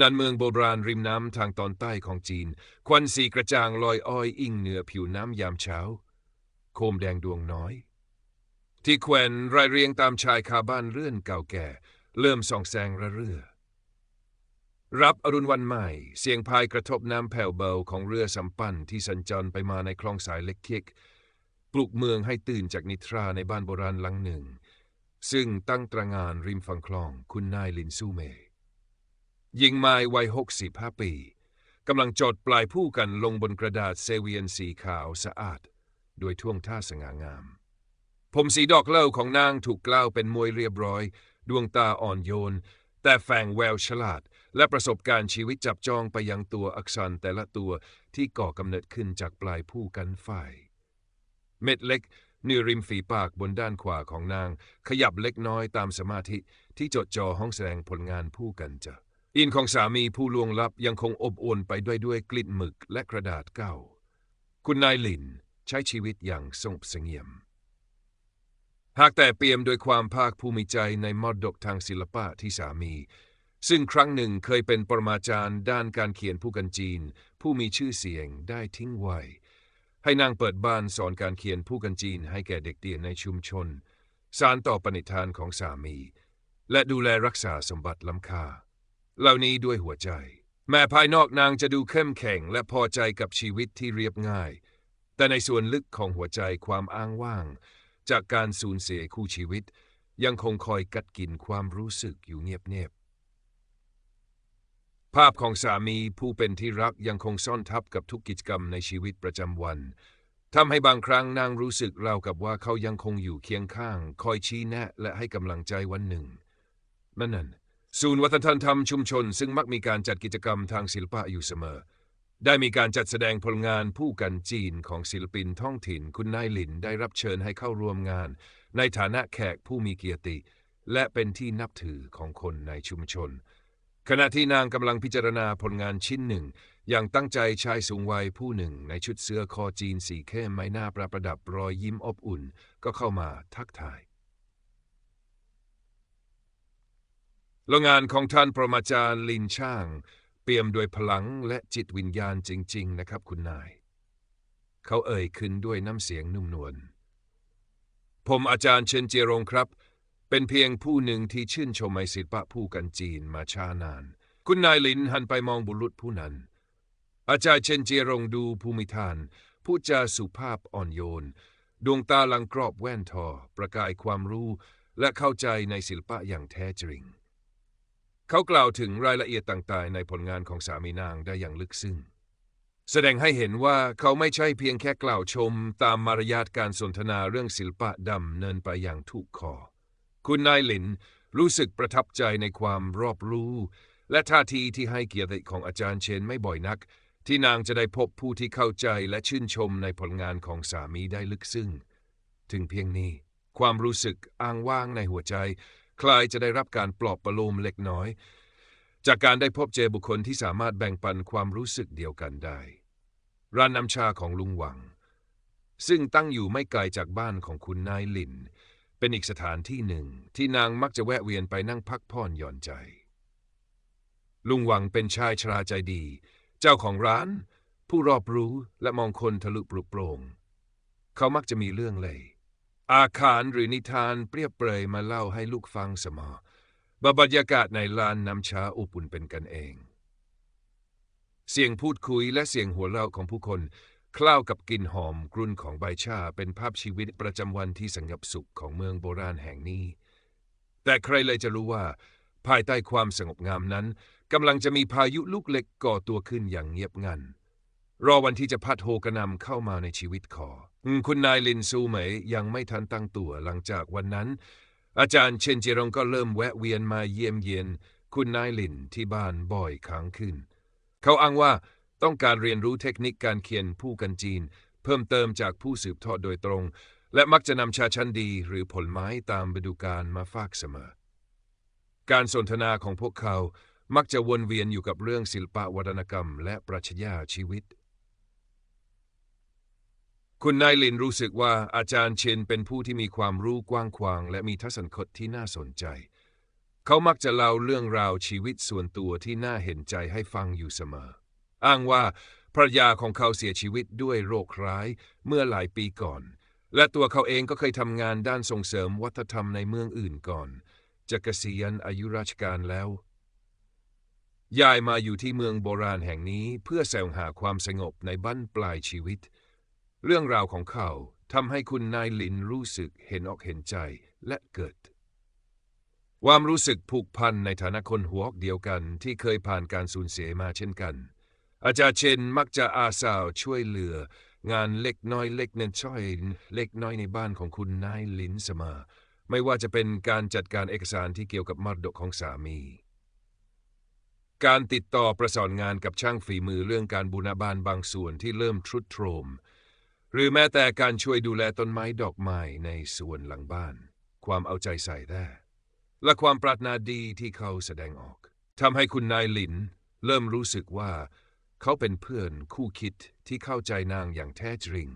นันเมืองโบราณริมน้ำทางตอนใต้ของจีน ควันสีกระจ่างลอยอ้อยอิงเหนือผิวน้ำยามเช้า โคมแดงดวงน้อย ที่แขวนรายเรียงตามชายคาบ้านเรื่อนเก่าแก่ เริ่มส่องแสงระเรื่อ รับอรุณวันใหม่ เสียงพายกระทบน้ำแผ่วเบาของเรือสำปั้นที่สัญจรไปมาในคลองสายเล็กเทียกปลุกเมืองให้ตื่นจากนิทราในบ้านโบราณหลังหนึ่ง ซึ่งตั้งตระงานริมฝั่งคลองคุณนายลินซูเม หญิงไม้วัยหกสิบห้าปีกำลังจดปลายผู้กันลงบนกระดาษเซเวียนสีขาวสะอาดโดยท่วงท่าสง่างาม ผมสีดอกเล่าของนางถูกกล้าวเป็นมวยเรียบร้อย ดวงตาอ่อนโยน แต่แฝงแววฉลาด และประสบการณ์ชีวิตจับจองไปยังตัวอักษรแต่ละตัวที่ก่อกำเนิดขึ้นจากปลายผู้กันฝ่าย เม็ดเล็กเนื้อริมฝีปากบนด้านขวาของนาง ขยับเล็กน้อยตามสมาธิที่จดจ่อห้องแสดงผลงานผู้กันจะ อินของสามีผู้ล่วงลับยังคงอบอวลไปด้วยด้วยกลิ่นหมึกและกระดาษเก่า คุณนายหลินใช้ชีวิตอย่างสงบเสงี่ยม หากแต่เปี่ยมด้วยความภาคภูมิใจในมรดกทางศิลปะที่สามี ซึ่งครั้งหนึ่งเคยเป็นปรมาจารย์ด้านการเขียนผู้กันจีน ผู้มีชื่อเสียงได้ทิ้งไว้ ให้นางเปิดบ้านสอนการเขียนผู้กันจีนให้แก่เด็กเตียนในชุมชน สารต่อปณิธานของสามี และดูแลรักษาสมบัติล้ำค่า เหล่านี้ด้วยหัวใจ แม้ภายนอกนางจะดูเข้มแข็งและพอใจกับชีวิตที่เรียบง่าย แต่ในส่วนลึกของหัวใจความอ้างว่าง จากการสูญเสียคู่ชีวิต ยังคงคอยกัดกินความรู้สึกอยู่เงียบๆภาพของสามีผู้เป็นที่รักยังคงซ่อนทับกับทุกกิจกรรมในชีวิตประจำวันทำให้บางครั้งนางรู้สึกราวกับว่าเขายังคงอยู่เคียงข้าง คอยชี้แนะและให้กำลังใจวันหนึ่งนั่นนั่น ศูนย์วัฒนธรรมชุมชน ซึ่งมักมีการจัดกิจกรรมทางศิลปะอยู่เสมอ ได้มีการจัดแสดงผลงานผู้กันจีนของศิลปินท้องถิ่น คุณนายหลินได้รับเชิญให้เข้าร่วมงาน ในฐานะแขกผู้มีเกียรติ และเป็นที่นับถือของคนในชุมชน ขณะที่นางกำลังพิจารณาผลงานชิ้นหนึ่ง อย่างตั้งใจชายสูงวัยผู้หนึ่ง ในชุดเสื้อคอจีนสีเข้มไม้หน้าประประดับรอยยิ้มอบอุ่น ก็เข้ามาทักทาย โรงงานของท่านปรมาจารย์ลินช่าง เปี่ยมด้วยพลังและจิตวิญญาณจริง ๆ นะครับคุณนาย เขาเอ่ยขึ้นด้วยน้ำเสียงนุ่มนวลผมอาจารย์เชิญเจยรงครับ เป็นเพียงผู้หนึ่งที่ชื่นชมในศิลปะผู้กันจีนมาช้านาน คุณนายลินหันไปมองบุรุษผู้นั้น อาจารย์เชิญเจยรงดูภูมิทานผู้จาสุภาพอ่อนโยน ดวงตาลังกรอบแว่นทอ ประกายความรู้และเข้าใจในศิลปะอย่างแท้จริง เขากล่าวถึงรายละเอียดต่างๆ ในผลงานของสามีนางได้อย่างลึกซึ้งแสดงให้เห็นว่าเขาไม่ใช่เพียงแค่กล่าวชมตามมารยาทการสนทนาเรื่องศิลปะดำเนินไปอย่างถูกคอ คุณนายหลินรู้สึกประทับใจในความรอบรู้ และท่าทีที่ให้เกียรติของอาจารย์เชนไม่บ่อยนัก ที่นางจะได้พบผู้ที่เข้าใจและชื่นชมในผลงานของสามีได้ลึกซึ้ง ถึงเพียงนี้ ความรู้สึกอ้างว้างในหัวใจ คลายจะได้รับการปลอบประโลมเล็กน้อย จากการได้พบเจอบุคคลที่สามารถแบ่งปันความรู้สึกเดียวกันได้ ร้านน้ำชาของลุงหวัง ซึ่งตั้งอยู่ไม่ไกลจากบ้านของคุณนายลิน เป็นอีกสถานที่หนึ่งที่นางมักจะแวะเวียนไปนั่งพักผ่อนหย่อนใจ ลุงหวังเป็นชายชราใจดี เจ้าของร้าน ผู้รอบรู้และมองคนทะลุปลุกโปรงเขามักจะมีเรื่องเลย อาคารหรือนิทานเปรียบเปรยมาเล่าให้ลูกฟังเสมอบรรยากาศในลานน้ำชาอบอุ่นเป็นกันเอง เสียงพูดคุยและเสียงหัวเราะของผู้คน คล้าวกับกลิ่นหอมกรุ่นของใบชาเป็นภาพชีวิตประจำวันที่สงบสุขของเมืองโบราณแห่งนี้ แต่ใครเลยจะรู้ว่า ภายใต้ความสงบงามนั้นกำลังจะมีพายุลูกเล็กก่อตัวขึ้นอย่างเงียบงันรอวันที่จะพัดโฮกระนำเข้ามาในชีวิตขอ คุณนายลินซูเหมยยังไม่ทันตั้งตัวหลังจากวันนั้น อาจารย์เชนเจยรงก็เริ่มแวะเวียนมาเยี่ยมเยียน คุณนายลินที่บ้านบ่อยครั้งขึ้น เขาอ้างว่าต้องการเรียนรู้เทคนิคการเขียนผู้กันจีน เพิ่มเติมจากผู้สืบทอดโดยตรง และมักจะนำชาชั้นดีหรือผลไม้ตามฤดูกาลมาฝากเสมอ การสนทนาของพวกเขามักจะวนเวียนอยู่กับเรื่องศิลปะวัฒนกรรม และปรัชญาชีวิต คุณนายลินรู้สึกว่าอาจารย์เชนเป็นผู้ที่มีความรู้กว้างขวาง และมีทัศนคติที่น่าสนใจ เขามักจะเล่าเรื่องราวชีวิตส่วนตัวที่น่าเห็นใจให้ฟังอยู่เสมอ อ้างว่าภรรยาของเขาเสียชีวิตด้วยโรคร้ายเมื่อหลายปีก่อน และตัวเขาเองก็เคยทำงานด้านส่งเสริมวัฒนธรรมในเมืองอื่นก่อน จะเกษียณอายุราชการแล้วย้ายมาอยู่ที่เมืองโบราณแห่งนี้เพื่อแสวงหาความสงบในบั้นปลายชีวิตเเรื่องราวของเขาทำให้คุณนายหลินรู้สึกเห็นอกเห็นใจและเกิด ความรู้สึกผูกพันในฐานะคนหัวอกเดียวกันที่เคยผ่านการสูญเสียมาเช่นกัน อาจารย์เชนมักจะอาสาวช่วยเหลือ งานเล็กน้อยเล็กเน้นช่อยเล็กน้อยในบ้านของคุณนายหลินเสมอไม่ว่าจะเป็นการจัดการเอกสารที่เกี่ยวกับมรดกของสามี การติดต่อประสานงานกับช่างฝีมือเรื่องการบูรณาบานบางส่วนที่เริ่มทรุดโทรม หรือแม้แต่การช่วยดูแลต้นไม้ดอกไม้ในสวนหลังบ้าน ความเอาใจใส่แท้และความปรารถนาดีที่เขาแสดงออกทำให้คุณนายหลิน เริ่มรู้สึกว่า เขาเป็นเพื่อนคู่คิดที่เข้าใจนางอย่างแท้จริง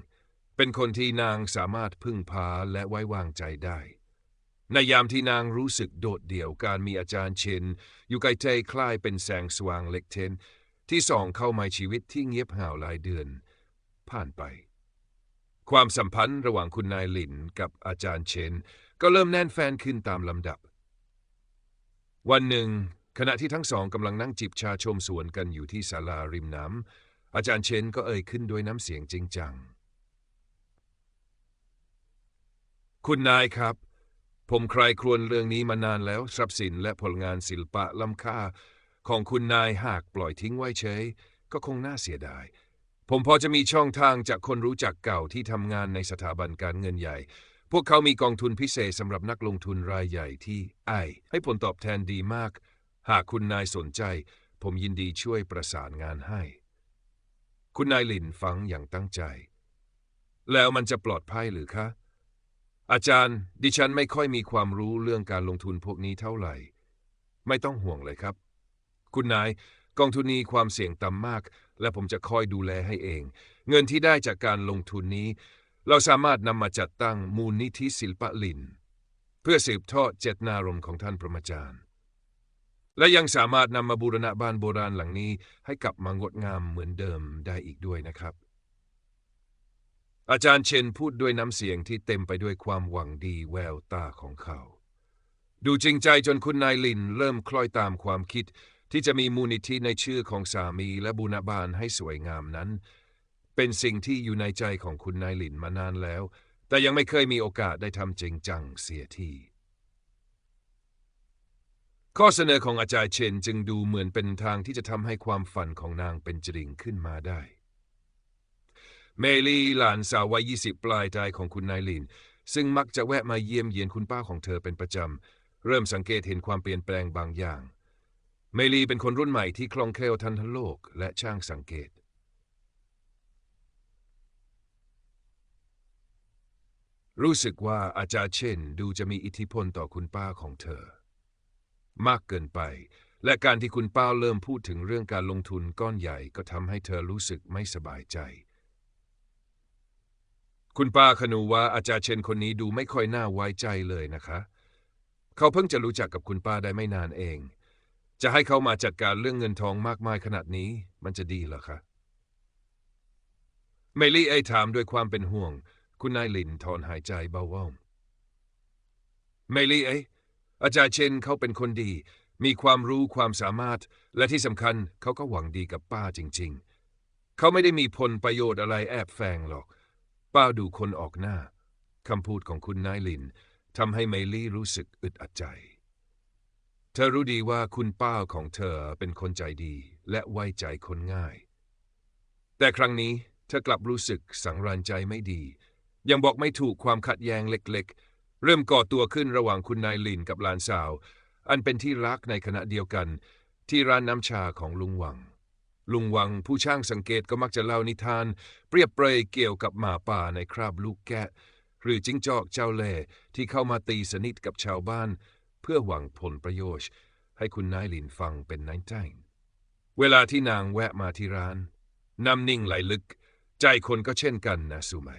เป็นคนที่นางสามารถพึ่งพาและไว้วางใจได้ ในยามที่นางรู้สึกโดดเดี่ยวการมีอาจารย์เชนอยู่ใกล้ใจคล้ายเป็นแสงสว่างเล็กเทนที่ส่องเข้ามาชีวิตที่เงียบห่าวหลายเดือน ผ่านไป ความสัมพันธ์ระหว่างคุณนายหลินกับอาจารย์เชน ก็เริ่มแน่นแฟนขึ้นตามลำดับ วันหนึ่ง ขณะที่ทั้งสองกำลังนั่งจิบชาชมสวนกันอยู่ที่ศาลาริมน้ำอาจารย์เชนก็เอ่ยขึ้นด้วยน้ำเสียงจริงจัง คุณนายครับ ผมใครครวญเรื่องนี้มานานแล้วทรัพย์สินและผลงานศิลปะล้ำค่า ของคุณนายหากปล่อยทิ้งไว้เฉยก็คงน่าเสียดาย ผมพอจะมีช่องทางจากคนรู้จักเก่าที่ทำงานในสถาบันการเงินใหญ่ พวกเขามีกองทุนพิเศษสำหรับนักลงทุนรายใหญ่ที่ไอให้ผลตอบแทนดีมาก หากคุณนายสนใจ ผมยินดีช่วยประสานงานให้ คุณนายหลินฟังอย่างตั้งใจ แล้วมันจะปลอดภัยหรือคะ อาจารย์ ดิฉันไม่ค่อยมีความรู้เรื่องการลงทุนพวกนี้เท่าไหร่ ไม่ต้องห่วงเลยครับ คุณนาย กองทุนนี้ความเสี่ยงต่ำมาก และผมจะคอยดูแลให้เอง เงินที่ได้จากการลงทุนนี้ เราสามารถนำมาจัดตั้งมูลนิธิศิลปะลิน เพื่อสืบทอดเจตนารมณ์ของท่านพระมจารย์ และยังสามารถนำมาบูรณะบ้านโบราณหลังนี้ ให้กลับมางดงามเหมือนเดิมได้อีกด้วยนะครับ อาจารย์เชนพูดด้วยน้ำเสียงที่เต็มไปด้วยความหวังดีแววตาของเขา ดูจริงใจจนคุณนายลินเริ่มคล้อยตามความคิด ที่จะมีมูลนิธิในชื่อของสามีและบุญบาลให้สวยงามนั้น เป็นสิ่งที่อยู่ในใจของคุณนายหลินมานานแล้ว แต่ยังไม่เคยมีโอกาสได้ทำจริงจังเสียทีข้อเสนอของอาจารย์เชนจึงดูเหมือนเป็นทางที่จะทำให้ความฝันของนางเป็นจริงขึ้นมาได้ เมลี่หลานสาววัยยี่สิบปลายใจของคุณนายลิน ซึ่งมักจะแวะมาเยี่ยมเยียนคุณป้าของเธอเป็นประจำ เริ่มสังเกตเห็นความเปลี่ยนแปลงบางอย่าง เมลีเป็นคนรุ่นใหม่ที่คล่องแคล่วทันทันโลกและช่างสังเกต รู้สึกว่าอาจารย์เช่นดูจะมีอิทธิพลต่อคุณป้าของเธอ มากเกินไป และการที่คุณป้าเริ่มพูดถึงเรื่องการลงทุนก้อนใหญ่ก็ทำให้เธอรู้สึกไม่สบายใจ คุณป้าขนูว่าอาจารย์เชนคนนี้ดูไม่ค่อยน่าไว้ใจเลยนะคะ เขาเพิ่งจะรู้จักกับคุณป้าได้ไม่นานเอง จะให้เขามาจัดการเรื่องเงินทองมากมายขนาดนี้ มันจะดีเหรอคะ เมลี่เอถามด้วยความเป็นห่วง คุณนายลินถอนหายใจเบาๆเมลี่เออาจารย์เชนเขาเป็นคนดี มีความรู้ความสามารถ และที่สำคัญเขาก็หวังดีกับป้าจริง ๆ เขาไม่ได้มีผลประโยชน์อะไรแอบแฝงหรอก ป้าดูคนออกหน้าคำพูดของคุณนายลินทำให้เมลี่รู้สึกอึดอัดใจ เธอรู้ดีว่าคุณป้าของเธอเป็นคนใจดีและไว้ใจคนง่าย แต่ครั้งนี้เธอกลับรู้สึกสังรานใจไม่ดี ยังบอกไม่ถูกความขัดแย้งเล็กๆ เริ่มก่อตัวขึ้นระหว่างคุณนายลินกับหลานสาว อันเป็นที่รักในขณะเดียวกัน ที่ร้านน้ำชาของลุงวัง ลุงวังผู้ช่างสังเกตก็มักจะเล่านิทาน เปรียบเปรยเกี่ยวกับหมาป่าในคราบลูกแกะ หรือจิ้งจอกเจ้าเล่ที่เข้ามาตีสนิทกับชาวบ้าน เพื่อหวังผลประโยชน์ ให้คุณนายลินฟังเป็นนายใจเวลาที่นางแวะมาที่ร้านน้ำนิ่งไหลลึก ใจคนก็เช่นกันนะสุไม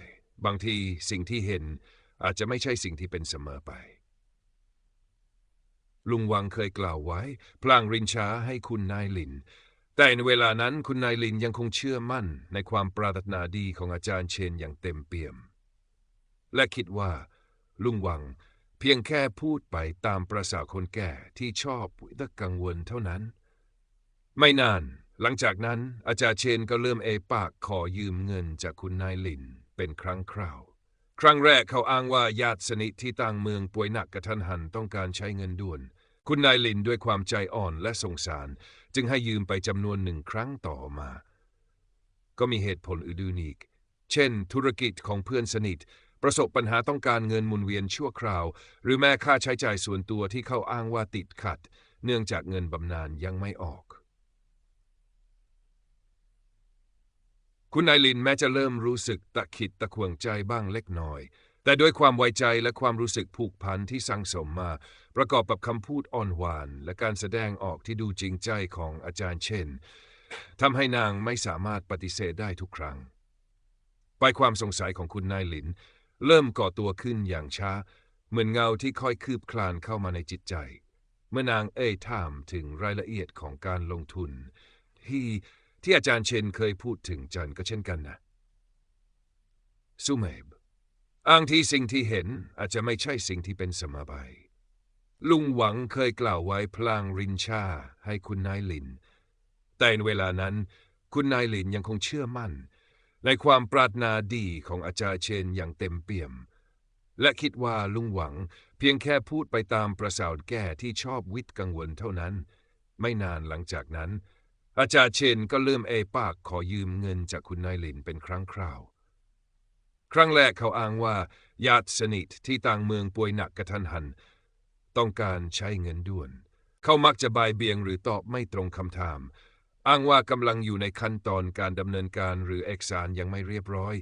บางทีสิ่งที่เห็นอาจจะไม่ใช่สิ่งที่เป็นเสมอไป ลุงวังเคยกล่าวไว้ พลางรินช้าให้คุณนายลิน แต่ในเวลานั้นคุณนายลินยังคงเชื่อมั่นในความปรารถนาดีของอาจารย์เชนอย่างเต็มเปี่ยม และคิดว่า ลุงวัง พียงแค่พูดไปตามประสาคนแก่ที่ชอบวิตกังวลเท่านั้น ไม่นาน หลังจากนั้นอาจารย์เชนก็เริ่มเอปากขอยืมเงินจากคุณนายลินเป็นครั้งคราว ครั้งแรกเขาอ้างว่าญาติสนิทที่ต่างเมืองป่วยหนักกระทันหันต้องการใช้เงินด่วน คุณนายลินด้วยความใจอ่อนและสงสาร จึงให้ยืมไปจำนวนหนึ่งครั้งต่อมา ก็มีเหตุผลอื่นอีก เช่น ธุรกิจของเพื่อนสนิท ประสบปัญหาต้องการเงินหมุนเวียนชั่วคราว หรือแม้ค่าใช้จ่ายส่วนตัวที่เขาอ้างว่าติดขัด เนื่องจากเงินบำนาญยังไม่ออก คุณนายลินแม้จะเริ่มรู้สึกตะขิดตะขวงใจบ้างเล็กน้อย แต่ด้วยความไว้ใจและความรู้สึกผูกพันที่สั่งสมมา ประกอบกับคำพูดอ่อนหวาน และการแสดงออกที่ดูจริงใจของอาจารย์เช่นทำให้นางไม่สามารถปฏิเสธได้ทุกครั้ง ไปความสงสัยของคุณนายลิน เริ่มก่อตัวขึ้นอย่างช้า เหมือนเงาที่ค่อยคืบคลานเข้ามาในจิตใจ เมื่อนางเอ่ยถามถึงรายละเอียดของการลงทุน ที่ที่อาจารย์เชนเคยพูดถึงจันก็เช่นกันนะซูเมบอ้างที่สิ่งที่เห็นอาจจะไม่ใช่สิ่งที่เป็นสมาบายลุงหวังเคยกล่าวไว้พลางรินชาให้คุณนายลิน แต่ในเวลานั้น คุณนายลินยังคงเชื่อมั่น ในความปรารถนาดีของอาจารย์เชนอย่างเต็มเปี่ยม และคิดว่าลุงหวังเพียงแค่พูดไปตามประสาทแก่ที่ชอบวิทย์กังวลเท่านั้น ไม่นานหลังจากนั้น อาจารย์เชนก็เริ่มเอปากขอยืมเงินจากคุณนายหลินเป็นครั้งคราว ครั้งแรกเขาอ้างว่า ญาติสนิทที่ต่างเมืองป่วยหนักกระทันหัน ต้องการใช้เงินด่วน เขามักจะบายเบียงหรือตอบไม่ตรงคำถาม อ้างว่ากำลังอยู่ในขั้นตอนการดำเนินการหรือเอกสารยังไม่เรียบร้อย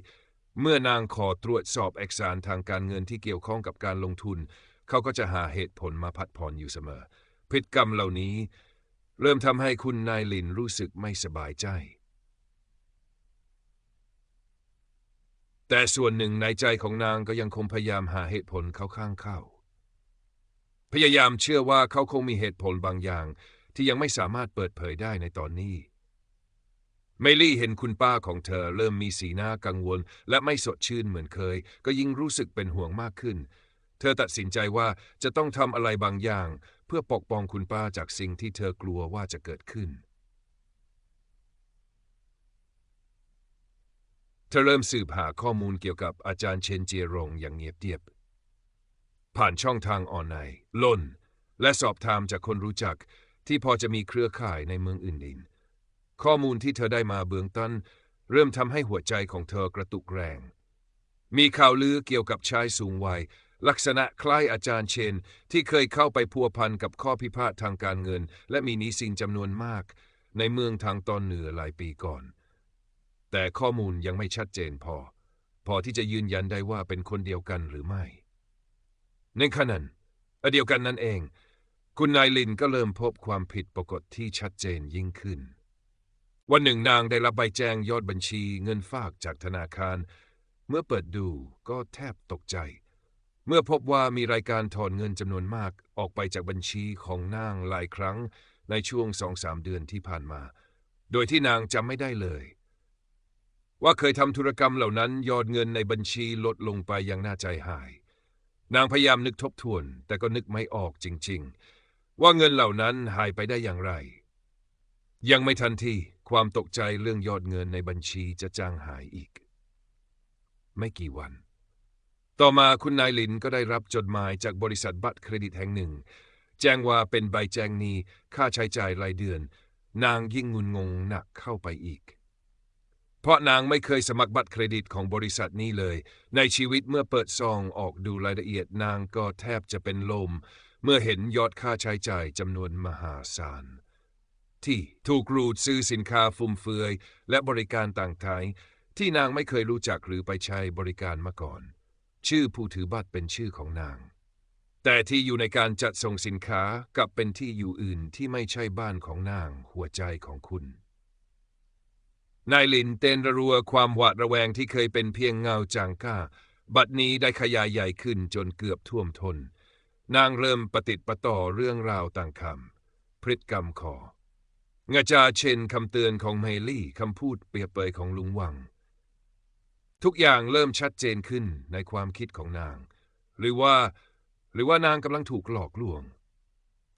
เมื่อนางขอตรวจสอบเอกสารทางการเงินที่เกี่ยวข้องกับการลงทุน เขาก็จะหาเหตุผลมาพัดผ่อนอยู่เสมอ พฤติกรรมเหล่านี้ เริ่มทำให้คุณนายลินรู้สึกไม่สบายใจ แต่ส่วนหนึ่งในใจของนางก็ยังคงพยายามหาเหตุผลเขาข้างเข้า พยายามเชื่อว่าเขาคงมีเหตุผลบางอย่าง ที่ยังไม่สามารถเปิดเผยได้ในตอนนี้ เมลี่เห็นคุณป้าของเธอเริ่มมีสีหน้ากังวล และไม่สดชื่นเหมือนเคย ก็ยิ่งรู้สึกเป็นห่วงมากขึ้น เธอตัดสินใจว่าจะต้องทำอะไรบางอย่าง เพื่อปกป้องคุณป้าจากสิ่งที่เธอกลัวว่าจะเกิดขึ้น เธอเริ่มสืบหาข้อมูลเกี่ยวกับอาจารย์เชนเจียรงอย่างเงียบเดียบ ผ่านช่องทางออนไลน์ล่น และสอบถามจากคนรู้จัก ที่พอจะมีเครือข่ายในเมืองอื่นๆ ข้อมูลที่เธอได้มาเบื้องต้นเริ่มทำให้หัวใจของเธอกระตุกแรง มีข่าวลือเกี่ยวกับชายสูงวัย ลักษณะคล้ายอาจารย์เชน ที่เคยเข้าไปพัวพันกับข้อพิพาททางการเงิน และมีนี้สินจำนวนมาก ในเมืองทางตอนเหนือหลายปีก่อน แต่ข้อมูลยังไม่ชัดเจนพอ พอที่จะยืนยันได้ว่าเป็นคนเดียวกันหรือไม่ ในขณะนั้นเดียวกันนั่นเอง คุณนายลินก็เริ่มพบความผิดปกติที่ชัดเจนยิ่งขึ้น วันหนึ่งนางได้รับใบแจ้งยอดบัญชีเงินฝากจากธนาคาร เมื่อเปิดดูก็แทบตกใจ เมื่อพบว่ามีรายการถอนเงินจำนวนมากออกไปจากบัญชีของนางหลายครั้งในช่วงสองสามเดือนที่ผ่านมา โดยที่นางจำไม่ได้เลย ว่าเคยทำธุรกรรมเหล่านั้นยอดเงินในบัญชีลดลงไปอย่างน่าใจหาย นางพยายามนึกทบทวน แต่ก็นึกไม่ออกจริง ๆ ว่าเงินเหล่านั้นหายไปได้อย่างไร ยังไม่ทันทีความตกใจเรื่องยอดเงินในบัญชีจะจางหายอีก ไม่กี่วัน ต่อมาคุณนายลินก็ได้รับจดหมายจากบริษัทบัตรเครดิตแห่งหนึ่ง แจ้งว่าเป็นใบแจ้งหนี้ค่าใช้จ่ายรายเดือน นางยิ่งงุนงงหนักเข้าไปอีก เพราะนางไม่เคยสมัครบัตรเครดิตของบริษัทนี้เลย ในชีวิตเมื่อเปิดซองออกดูรายละเอียดนางก็แทบจะเป็นลม เมื่อเห็นยอดค่าใช้จ่ายจำนวนมหาศาล ที่ถูกรูดซื้อสินค้าฟุ่มเฟือย และบริการต่างๆ ที่นางไม่เคยรู้จักหรือไปใช้บริการมาก่อน ชื่อผู้ถือบัตรเป็นชื่อของนาง แต่ที่อยู่ในการจัดส่งสินค้ากับเป็นที่อยู่อื่นที่ไม่ใช่บ้านของนางหัวใจของคุณนายลินเต้นระรัวความหวาดระแวงที่เคยเป็นเพียงเงาจางก้า บัดนี้ได้ขยายใหญ่ขึ้นจนเกือบท่วมทนน นางเริ่มปฏิดประต่อเรื่องราวต่างคำพฤติกรรมคองาจาเชนคำเตือนของเมลี่คำพูดเปรียบเปยของลุงวัง ทุกอย่างเริ่มชัดเจนขึ้นในความคิดของนาง หรือว่า หรือว่านางกำลังถูกหลอกลวง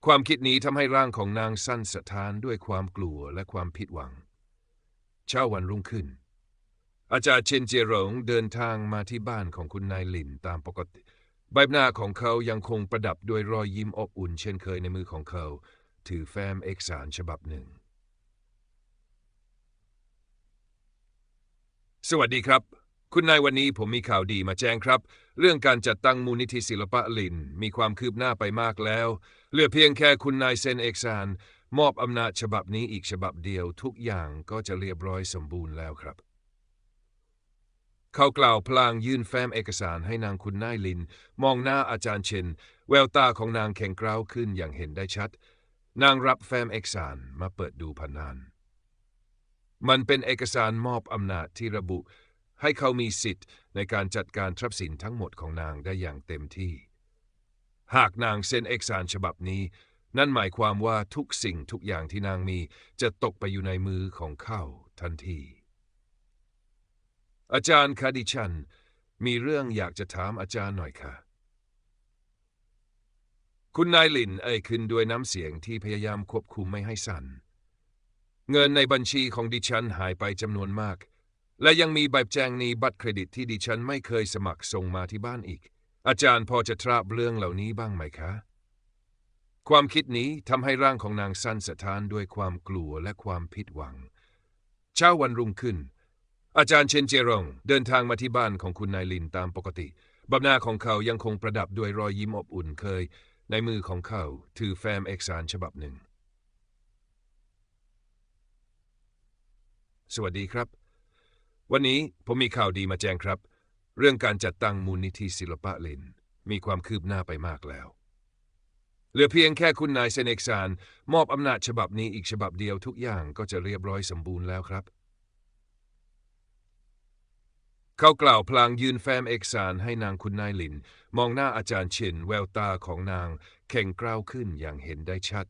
ความคิดนี้ทำให้ร่างของนางสั้นสะท้านด้วยความกลัวและความผิดหวัง เช้าวันรุ่งขึ้น อาจารย์เชนเจหลงเดินทางมาที่บ้านของคุณนายหลินตามปกติ ใบหน้าของเขายังคงประดับด้วยรอยยิ้มอบอุ่นเช่นเคยในมือของเขา ถือแฟ้มเอกสารฉบับหนึ่ง สวัสดีครับ คุณนายวันนี้ผมมีข่าวดีมาแจ้งครับ เรื่องการจัดตั้งมูลนิธิศิลปะลิน มีความคืบหน้าไปมากแล้ว เหลือเพียงแค่คุณนายเซ็นเอกสาร มอบอำนาจฉบับนี้อีกฉบับเดียว ทุกอย่างก็จะเรียบร้อยสมบูรณ์แล้วครับ เขากล่าวพลางยื่นแฟ้มเอกสารให้นางคุณนายลิน มองหน้าอาจารย์เชน แววตาของนางแข็งกร้าวขึ้นอย่างเห็นได้ชัด นางรับแฟ้มเอกสารมาเปิดดูพนาน มันเป็นเอกสารมอบอำนาจที่ระบุ ให้เขามีสิทธิ์ในการจัดการทรัพย์สินทั้งหมดของนางได้อย่างเต็มที่ หากนางเซ็นเอกสารฉบับนี้ นั่นหมายความว่าทุกสิ่งทุกอย่างที่นางมีจะตกไปอยู่ในมือของเขาทันที อาจารย์คาดิชัน มีเรื่องอยากจะถามอาจารย์หน่อยค่ะ คุณนายหลินเอ่ยขึ้นด้วยน้ำเสียงที่พยายามควบคุมไม่ให้สั่น เงินในบัญชีของดิฉันหายไปจำนวนมาก และยังมีใบแจ้งหนี้บัตรเครดิตที่ดิฉันไม่เคยสมัครส่งมาที่บ้านอีก อาจารย์พอจะทราบเรื่องเหล่านี้บ้างไหมคะ ความคิดนี้ทำให้ร่างของนางสั้นสะท้านด้วยความกลัวและความผิดหวัง เช้าวันรุ่งขึ้น อาจารย์เชนเจรงเดินทางมาที่บ้านของคุณนายลินตามปกติใบหน้าของเขายังคงประดับด้วยรอยยิ้มอบอุ่นเคย ในมือของเขาถือแฟ้มเอกสารฉบับหนึ่ง สวัสดีครับ วันนี้ผมมีข่าวดีมาแจ้งครับ เรื่องการจัดตั้งมูลนิธิศิลปะลิน มีความคืบหน้าไปมากแล้ว เหลือเพียงแค่คุณนายเซนเอกสารมอบอำนาจฉบับนี้อีกฉบับเดียวทุกอย่างก็จะเรียบร้อยสมบูรณ์แล้วครับ เขากล่าวพลางยืนแฟ้มเอกสารให้นางคุณนายหลิน มองหน้าอาจารย์เฉินแววตาของนางแข็งกร้าวขึ้นอย่างเห็นได้ชัด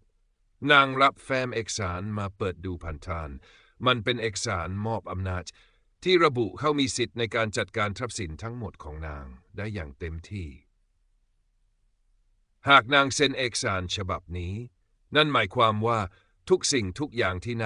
นางรับแฟ้มเอกสารมาเปิดดูผ่านทาน มันเป็นเอกสารมอบอำนาจ ที่ระบุเขามีสิทธิ์ในการจัดการทรัพย์สินทั้งหมดของนางได้อย่างเต็มที่ หากนางเซ็นเอกสารฉบับนี้ นั่นหมายความว่าทุกสิ่งทุกอย่างที่นาง